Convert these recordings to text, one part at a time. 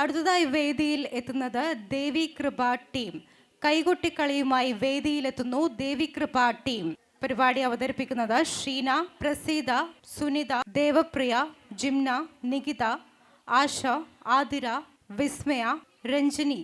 അടുത്തതായി വേദിയിൽ എത്തുന്നത് ദേവി കൃപ ടീം. കൈകൊട്ടിക്കളിയുമായി വേദിയിലെത്തുന്നു ദേവി കൃപ ടീം. പരിപാടി അവതരിപ്പിക്കുന്നത് ഷീന പ്രസീത സുനിത ദേവപ്രിയ ജിംന നികിത ആശ ആതിര വിസ്മയ രഞ്ജിനി.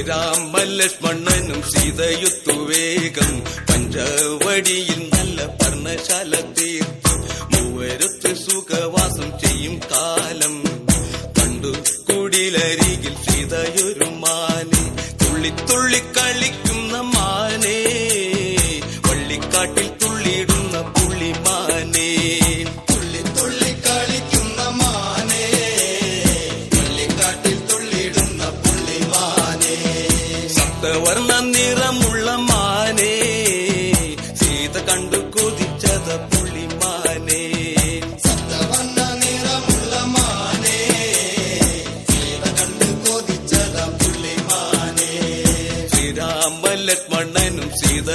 ശ്രീരാമൻ ലക്ഷ്മണനും സീതയുത്തുവേഗം പഞ്ചവടിയിൽ നല്ല പർണശാല തീർത്തു. മൂവരുത്ത് സുഖവാസം ചെയ്യും കാലം.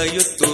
ലക്ഷ്മണനും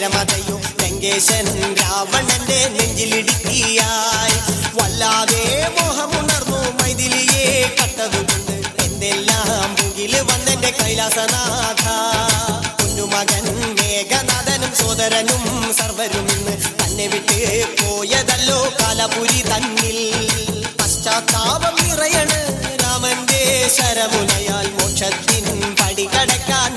രാമനയണ ലങ്കേശനും രാവണന്റെ നെഞ്ചിലിടുക്കിയായി. വല്ലാതെ മോഹമുണർന്നു മൈഥിലിയെ കട്ടതുകൊണ്ട് എന്തെല്ലാം മുകിൽ വന്നെന്റെ കൈലാസനാഥ. കുഞ്ഞുമകൻ മേഘനാഥനും സോദരനും സർവരും ഇന്ന് തന്നെ വിട്ട് പോയതല്ലോ കാലപുരി തന്നിൽ. പശ്ചാത്താപം നിറയണ് രാമന്റെ ശരമുനയാൽ മോക്ഷത്തിൻ പടി കടക്കാൻ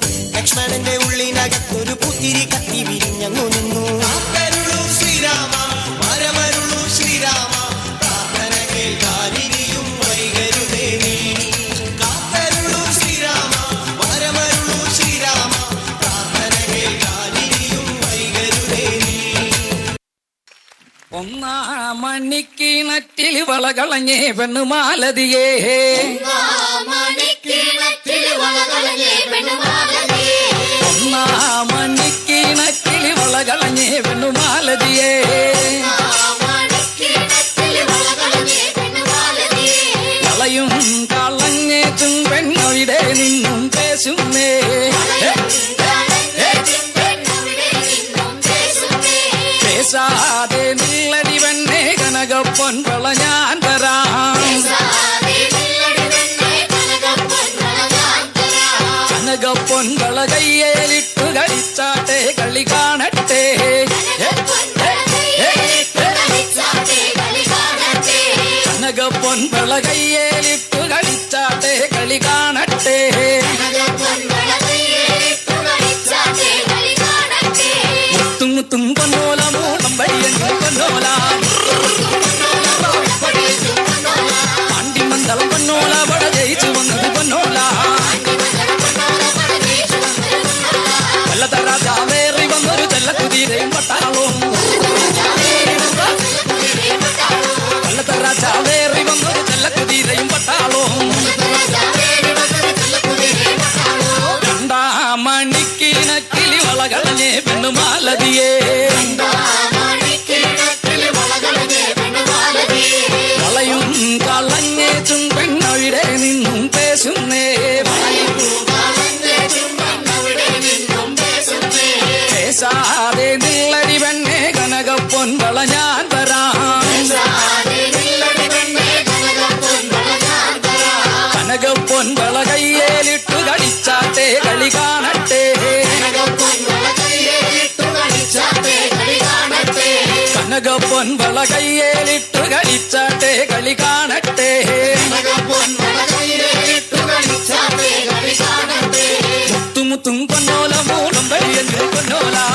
ലക്ഷ്മണന്റെ ഉള്ളിനകത്തൊരു പുത്തിരി കത്തി വിരിഞ്ഞു നിന്നു. കാത്തരുളൂ ശ്രീരാമ പരമരുളൂ ശ്രീരാമ പ്രാർത്ഥന കേൾക്കാനിനിയും വൈകരുതേ നീ. കാത്തരുളൂ ശ്രീരാമ പരമരുളൂ ശ്രീരാമ പ്രാർത്ഥന കേൾക്കാനിനിയും വൈകരുതേ നീ. ഒന്നാം മണിക്കിണറ്റിൽ വളകളഞ്ഞേ പെണ്ണുമാലതിയേ. മാണിക്കീണത്തിൽ വളകളഞ്ഞേ പെണ്ണുമാലതേ പെണ്ണുമാലതേ കളയും കളഞ്ഞേറ്റും പെണ്ണൊഴിടെ നിന്നും പേശുന്നേ പേശാതെ നില്ലടി പെണ്ണേ കനകപ്പൊൻ വള ഞാൻ തരാം. കനകപ്പൊൻ വള കയ്യേലിട്ടു കളിച്ചാട്ടെ കളി കാണട്ടെ. കനകപ്പൊൻ വള കയ്യേലിട്ടു കളിച്ചാട്ടെ കളി കാണട്ടെ മുത്തും Watching. பொன் வளகையேலிட்டு கழிச்சாட்டே களி காணட்டே முத்து முத்தும் பொன்னோல மூலம் வழி என்று பொன்னோலா